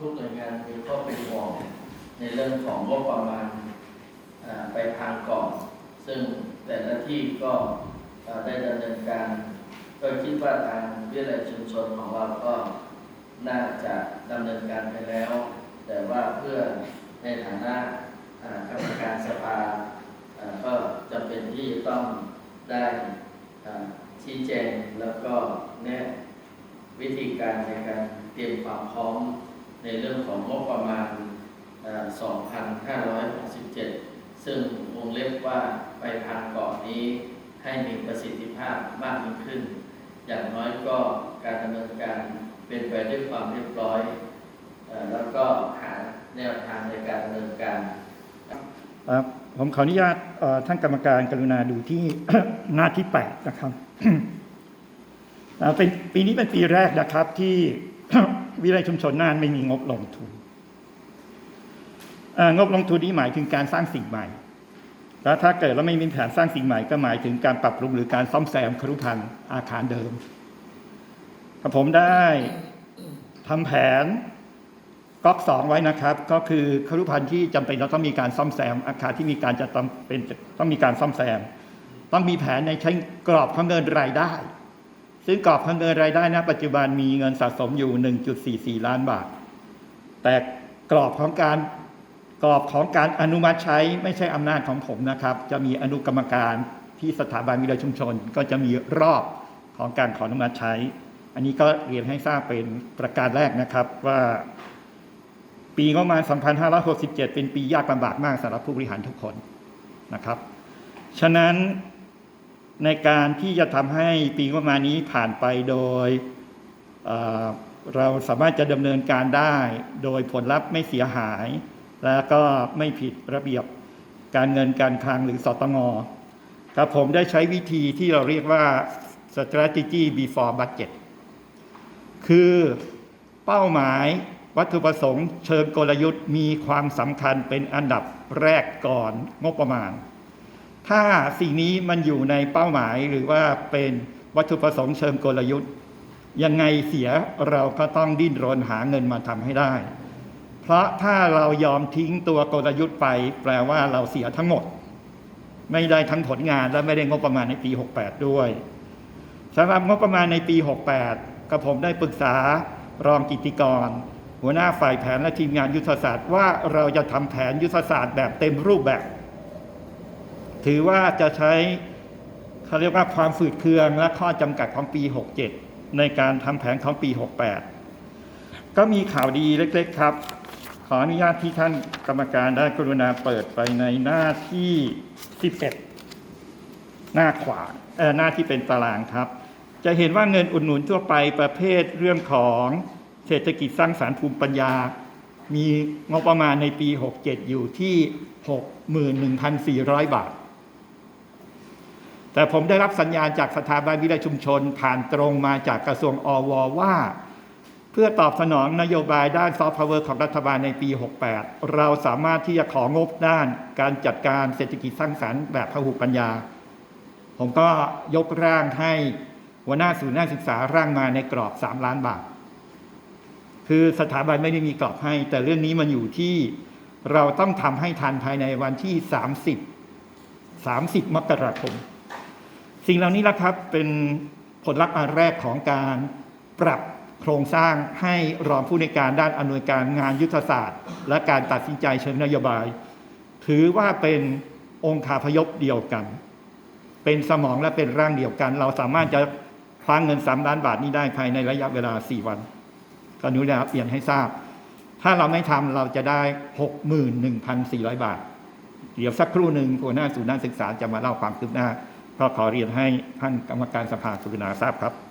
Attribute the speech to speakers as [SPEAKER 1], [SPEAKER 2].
[SPEAKER 1] ทุกหน่วยงานมีข้อเป็นห่วงในเรื่องของงบประมาณไปทางก่อน ซึ่งแต่ละที่ก็ได้ดำเนินการ ก็คิดว่าทางวิทยาลัยชุมชนของเราก็น่าจะดำเนินการไปแล้ว แต่ว่าเพื่อในฐานะอ่ากรรมการสภาก็จำเป็นที่ต้องได้ชี้แจงแล้วก็แนะวิธีการในการเตรียมความพร้อม ในเรื่องของงบประมาณ 2,567 ซึ่งวงเล็บว่าไปทางเกาะนี้ให้มีประสิทธิภาพมากยิ่งขึ้น อย่างน้อยก็การดำเนินการเป็นไปด้วยความเรียบร้อยอแล้วก็หาแนวทางในการดำเนินการ
[SPEAKER 2] ครับผมขออนุญาตท่านกรรมการกรุณาดูที่หน้าที่ 8 นะครับเป็นปีนี้เป็นปีแรกนะครับที่ วิทยาลัยชุมชนน่านไม่มีงบลงทุนงบลงทุนนี้หมายถึงการสร้างสิ่งใหม่ แล้วถ้าเกิดเราไม่มีแผนสร้างสิ่งใหม่ก็หมายถึงการปรับปรุงหรือการซ่อมแซมครุพันธ์อาคารเดิมครับผมได้ทำแผนก๊อกสองไว้นะครับ ก็คือครุพันธ์ที่จำเป็นเราต้องมีการซ่อมแซม อาคารที่มีการจะต้องเป็นต้องมีการซ่อมแซม ต้องมีแผนในใช้กรอบของเงินรายได้ ซึ่งกรอบของเงินรายได้ณปัจจุบันมีเงินสะสมอยู่ 1.44 ล้านบาท แต่กรอบของการกรอบของการอนุมัติใช้ไม่ใช่อำนาจของผมนะครับ จะมีอนุกรรมการที่สถาบันวิทยาชุมชน ก็จะมีรอบของการขออนุมัติใช้ อันนี้ก็เรียนให้ทราบเป็นประการแรกนะครับว่า ปีงบประมาณ 2567 เป็นปียากลำบากมากสำหรับผู้บริหารทุกคนนะครับ ฉะนั้น ในการที่จะทำให้ปีงบประมาณนี้ผ่านไปโดยเเราสามารถจะดำเนินการได้ โดยผลลัพธ์ไม่เสียหาย แล้วก็ไม่ผิดระเบียบการเงินการคลังหรือสตงครับผมได้ใช้วิธีที่เราเรียกว่า strategy before budget คือเป้าหมายวัตถุประสงค์เชิงกลยุทธ์มีความสำคัญเป็นอันดับแรกก่อนงบประมาณ ถ้าสิ่งนี้มันอยู่ในเป้าหมายหรือว่าเป็นวัตถุประสงค์เชิงกลยุทธ์ ยังไงเสียเราก็ต้องดิ้นรนหาเงินมาทำให้ได้ เพราะถ้าเรายอมทิ้งตัวกลยุทธ์ไป แปลว่าเราเสียทั้งหมด ไม่ได้ทั้งผลงานและไม่ได้งบประมาณในปี 68 ด้วยสำหรับงบประมาณในปี 68กับผมได้ปรึกษารองกิติกร หัวหน้าฝ่ายแผนและทีมงานยุทธศาสตร์ว่าเราจะทำแผนยุทธศาสตร์แบบเต็มรูปแบบ ถือว่าจะใช้เขาเรียกว่าความฝืดเคืองและข้อจำกัดของปี 67 ในการทำแผนของปี 68 ก็มีข่าวดีเล็กๆครับ ขออนุญาตที่ท่านกรรมการได้กรุณาเปิดไปในหน้าที่ 11 หน้าขวาเออหน้าที่เป็นตารางครับ จะเห็นว่าเงินอุดหนุนทั่วไปประเภทเรื่องของเศรษฐกิจสร้างสารรค์ภูมิปัญญา มีงบประมาณในปี 67 อยู่ที่ 61,400 บาท แต่ผมได้รับสัญญาณจากสถาบันวิทยชุมชน ผ่านตรงมาจากกระทรวงอวว่า เพื่อตอบสนองนโยบายด้านซอฟต์พาวเวอร์ของรัฐบาลในปี 68 เราสามารถที่จะของบด้านการจัดการเศรษฐกิจสร้างสรรค์แบบพหุปัญญา ผมก็ยกร่างให้หัวหน้าศูนย์นักศึกษาร่างมาในกรอบ 3 ล้านบาท คือสถาบันไม่ได้มีกรอบให้ แต่เรื่องนี้มันอยู่ที่เราต้องทำให้ทันภายในวันที่ 30 30 มกราคม สิ่งเหล่านี้ละครับเป็นผลลัพธ์อันแรกของการปรับโครงสร้างให้รองผู้ในการด้านอำนวยการงานยุทธศาสตร์ และการตัดสินใจเชิงนโยบาย ถือว่าเป็นองค์คาพยพเดียวกัน เป็นสมองและเป็นร่างเดียวกัน เราสามารถจะคว้าเงิน 3 ล้านบาทนี้ได้ภายในระยะเวลา 4 วัน ก็นุญาตเปลี่ยนให้ทราบ ถ้าเราไม่ทำเราจะได้ 61,400 บาท เดี๋ยวสักครู่หนึ่งหัวหน้าศูนย์นักศึกษาจะมาเล่าความคืบหน้า ก็ขอเรียนให้ท่านกรรมการสภากรุณาทราบครับ